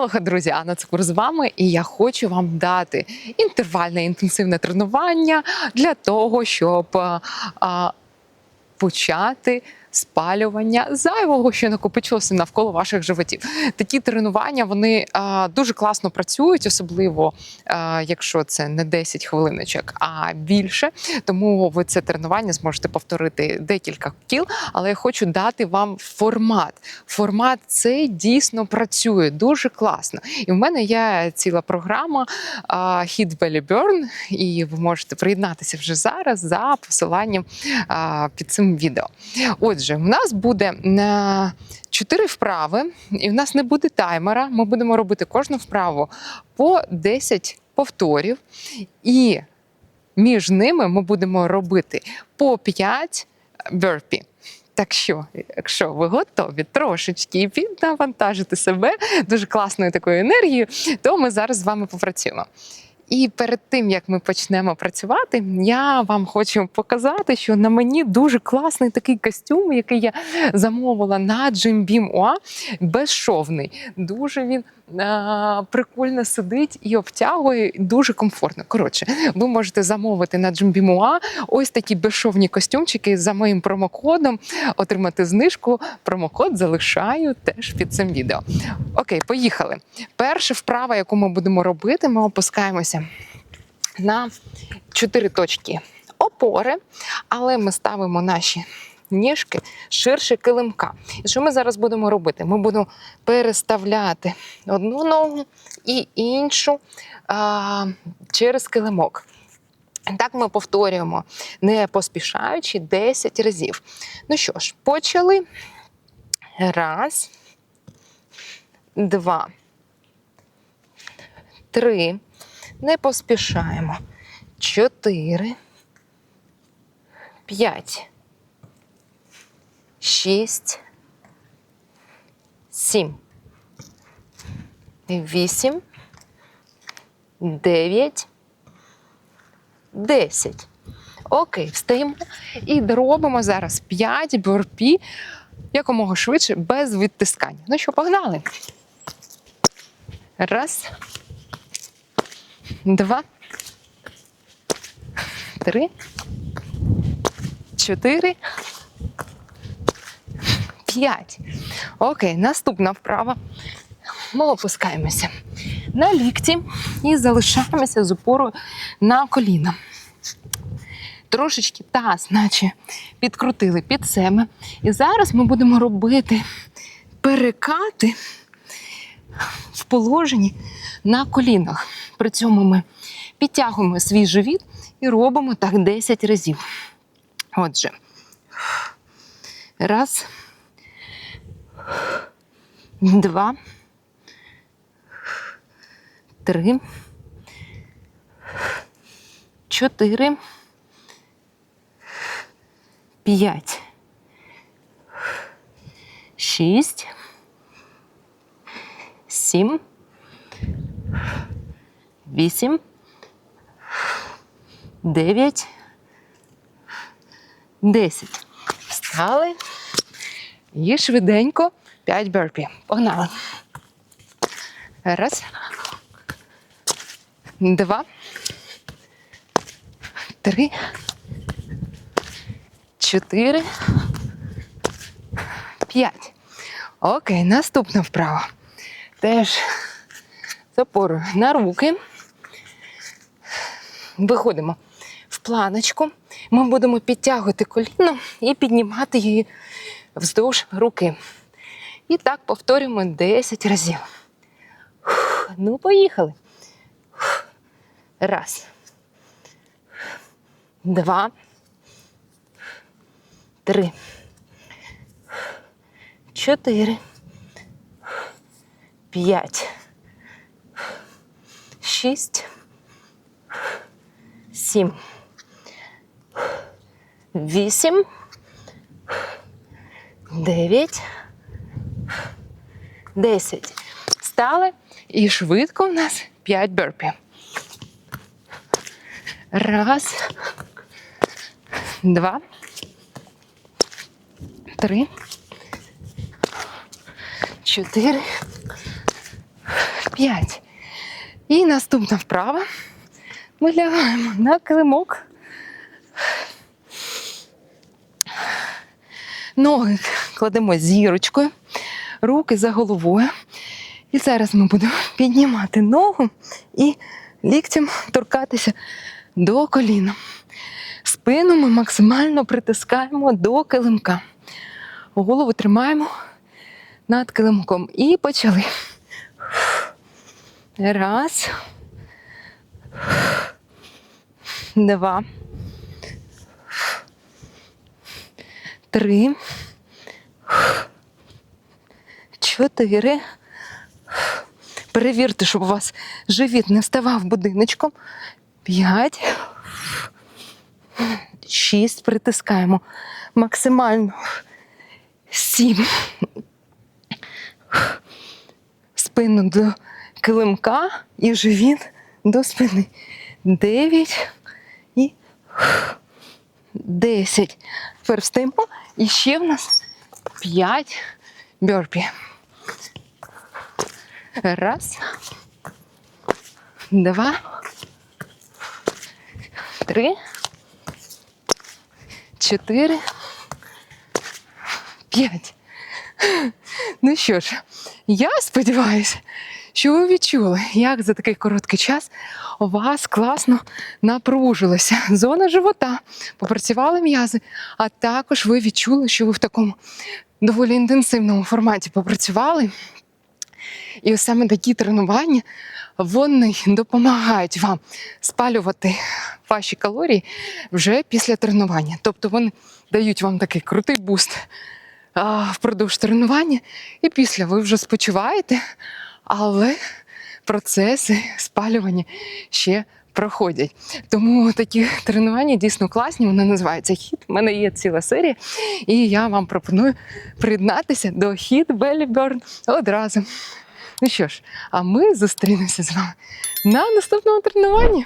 Алоха, друзі, Анна Цукур з вами, і я хочу вам дати інтервальне інтенсивне тренування для того, щоб а, почати спалювання зайвого, що накопичилося навколо ваших животів. Такі тренування вони а, дуже класно працюють, особливо а, якщо це не 10 хвилиночок, а більше. Тому ви це тренування зможете повторити декілька кіл. Але я хочу дати вам формат. Формат цей дійсно працює дуже класно. І в мене є ціла програма Hit Belly Burn, і ви можете приєднатися вже зараз за посиланням а, під цим відео. Отже, в нас буде е, чотири вправи, і в нас не буде таймера. Ми будемо робити кожну вправу по 10 повторів, і між ними ми будемо робити по 5 бёрпі. Так що, якщо ви готові трошечки піднавантажити себе дуже класною такою енергією, то ми зараз з вами попрацюємо. І перед тим як ми почнемо працювати, я вам хочу показати, що на мені дуже класний такий костюм, який я замовила на Beam OA, безшовний. Дуже він а, прикольно сидить і обтягує, дуже комфортно. Коротше, ви можете замовити на Beam OA ось такі безшовні костюмчики за моїм промокодом, отримати знижку. Промокод залишаю теж під цим відео. Окей, поїхали. Перша вправа, яку ми будемо робити, ми опускаємося на чотири точки опори, але ми ставимо наші ніжки ширше килимка. І що ми зараз будемо робити? Ми будемо переставляти одну ногу і іншу а, через килимок. Так ми повторюємо, не поспішаючи 10 разів. Ну що ж, почали. Раз, два, три. Не поспішаємо. Чотири. П'ять. Шість. Сім. Вісім. Дев'ять. Десять. Окей, встаємо і робимо зараз 5 бурпі якомога швидше, без відтискання. Ну що, погнали? Раз. Два. Три. Чотири. П'ять. Окей, наступна вправа. Ми опускаємося на лікті і залишаємося з опорою на коліна. Трошечки таз, наче підкрутили під себе. І зараз ми будемо робити перекати в положенні на колінах. При цьому ми підтягуємо свій живіт і робимо так 10 разів. Отже, раз, два, три, чотири, п'ять, шість, сім, вісім, дев'ять, десять. Встали і швиденько п'ять берпі. Погнали. Раз. Два. Три. Чотири. П'ять. Окей, наступна вправа. Теж з опорою на руки. Виходимо в планочку. Ми будемо підтягувати коліно і піднімати її вздовж руки. І так повторюємо 10 разів. Ну, поїхали. Раз. Два. Три. Чотири. П'ять. Шість. Сім. Вісім. Дев'ять. Десять. Стали. І швидко у нас 5 берпі. Раз. Два. Три. Чотири. П'ять. І наступна вправа. Ми лягаємо на килимок. Ноги кладемо зірочкою, руки за головою. І зараз ми будемо піднімати ногу і ліктем торкатися до коліна. Спину ми максимально притискаємо до килимка. Голову тримаємо над килимком. І почали. Раз. Два. Три. Чотири. Перевірте, щоб у вас живіт не ставав будиночком. П'ять. Шість. Притискаємо максимально. Сім. Спину до килимка і живіт до спини. Дев'ять і десять. Тепер встаємо. І ще в нас п'ять бьорпі. Раз. Два. Три. Чотири. П'ять. Ну що ж, я сподіваюся, що ви відчули, як за такий короткий час у вас класно напружилася зона живота, попрацювали м'язи, а також ви відчули, що ви в такому доволі інтенсивному форматі попрацювали. І саме такі тренування вони допомагають вам спалювати ваші калорії вже після тренування. Тобто вони дають вам такий крутий буст впродовж тренування, і після ви вже спочиваєте, але процеси спалювання ще проходять. Тому такі тренування дійсно класні. Вони називаються хіт. У мене є ціла серія, і я вам пропоную приєднатися до хіт Беліберн одразу. Ну що ж, а ми зустрінемося з вами на наступному тренуванні.